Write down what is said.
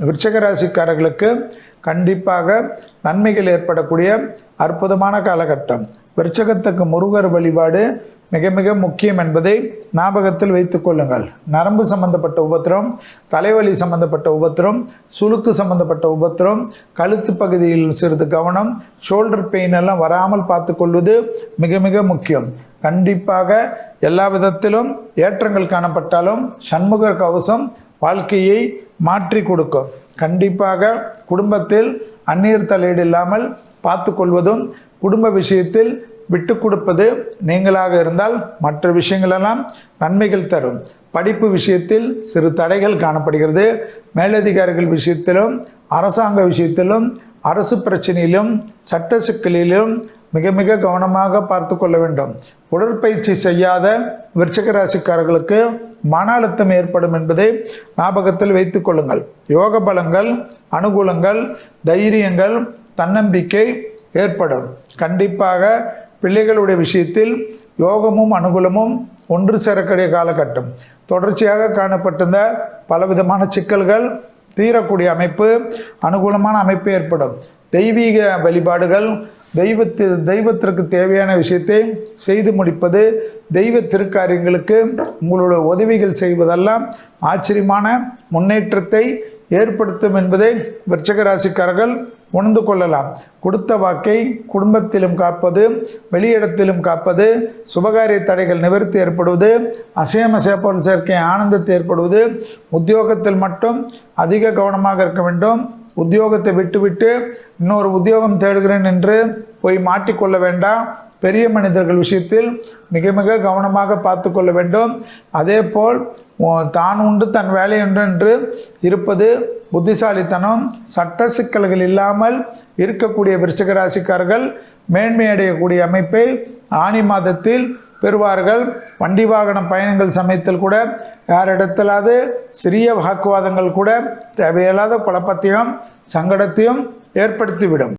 விருச்சக ராசிக்காரர்களுக்கு கண்டிப்பாக நன்மைகள் ஏற்படக்கூடிய அற்புதமான காலகட்டம். விருச்சகத்துக்கு முருகர் வழிபாடு மிக மிக முக்கியம் என்பதை ஞாபகத்தில் வைத்துக் கொள்ளுங்கள். நரம்பு சம்பந்தப்பட்ட உபத்திரம் தலைவலி சம்பந்தப்பட்ட உபத்திரம் சுளுக்கு சம்பந்தப்பட்ட உபத்திரம் கழுத்து பகுதியில் சிறிது கவனம் ஷோல்டர் பெயின் எல்லாம் வராமல் பார்த்து கொள்வது மிக மிக முக்கியம். கண்டிப்பாக எல்லா விதத்திலும் ஏற்றங்கள் காணப்பட்டாலும் சண்முக கவசம் வாழ்க்கையை மாற்றி கொடுக்கும். கண்டிப்பாக குடும்பத்தில் அந்நீர் தலையீடு இல்லாமல் பார்த்து கொள்வதும் குடும்ப விஷயத்தில் விட்டு கொடுப்பது நீங்களாக இருந்தால் மற்ற விஷயங்களெல்லாம் நன்மைகள் தரும். படிப்பு விஷயத்தில் சிறு தடைகள் காணப்படுகிறது. மேலதிகாரிகள் விஷயத்திலும் அரசாங்க விஷயத்திலும் அரசு பிரச்சனையிலும் சட்ட சிக்கலிலும் மிக மிக கவனமாக பார்த்து கொள்ள வேண்டும். உடற்பயிற்சி செய்யாத விருச்சக ராசிக்காரர்களுக்கு மன அழுத்தம் ஏற்படும் என்பதை ஞாபகத்தில் வைத்துக் கொள்ளுங்கள். யோக பலங்கள் அனுகூலங்கள் தைரியங்கள் தன்னம்பிக்கை ஏற்படும். கண்டிப்பாக பிள்ளைகளுடைய விஷயத்தில் யோகமும் அனுகூலமும் ஒன்று சேரக்கூடிய காலகட்டம். தொடர்ச்சியாக காணப்பட்டிருந்த பலவிதமான சிக்கல்கள் தீரக்கூடிய அமைப்பு அனுகூலமான அமைப்பு ஏற்படும். தெய்வீக வழிபாடுகள் தெய்வத்து தெய்வத்திற்கு தேவையான விஷயத்தை செய்து முடிப்பது தெய்வ திருக்காரியங்களுக்கு உங்களோட உதவிகள் செய்வதெல்லாம் ஆச்சரியமான முன்னேற்றத்தை ஏற்படுத்தும் என்பதை விருச்சக ராசிக்காரர்கள் உணர்ந்து கொள்ளலாம். கொடுத்த வாக்கை குடும்பத்திலும் காப்பது வெளியிடத்திலும் காப்பது சுபகாரிய தடைகள் நிவர்த்தி ஏற்படுவது அசையம சேப்பல் சேர்க்கை ஆனந்தத்தை ஏற்படுவது உத்தியோகத்தில் மட்டும் அதிக கவனமாக இருக்க வேண்டும். உத்தியோகத்தை விட்டுவிட்டு இன்னொரு உத்தியோகம் தேடுகிறேன் என்று போய் மாட்டிக்கொள்ள வேண்டாம். பெரிய மனிதர்கள் விஷயத்தில் மிக மிக கவனமாக பார்த்து கொள்ள வேண்டும். அதே போல் தான் உண்டு தன் வேலை உண்டு என்று இருப்பது புத்திசாலித்தனம். சட்ட சிக்கல்கள் இல்லாமல் இருக்கக்கூடிய விருச்சக ராசிக்காரர்கள் மேன்மை அடையக்கூடிய அமைப்பை ஆனி மாதத்தில் பெறுவார்கள். வண்டி வாகன பயணங்கள் சமயத்தில் கூட யாரிடத்திலாவது சிறிய வாக்குவாதங்கள் கூட தேவையில்லாத குழப்பத்தையும் சங்கடத்தையும் ஏற்படுத்திவிடும்.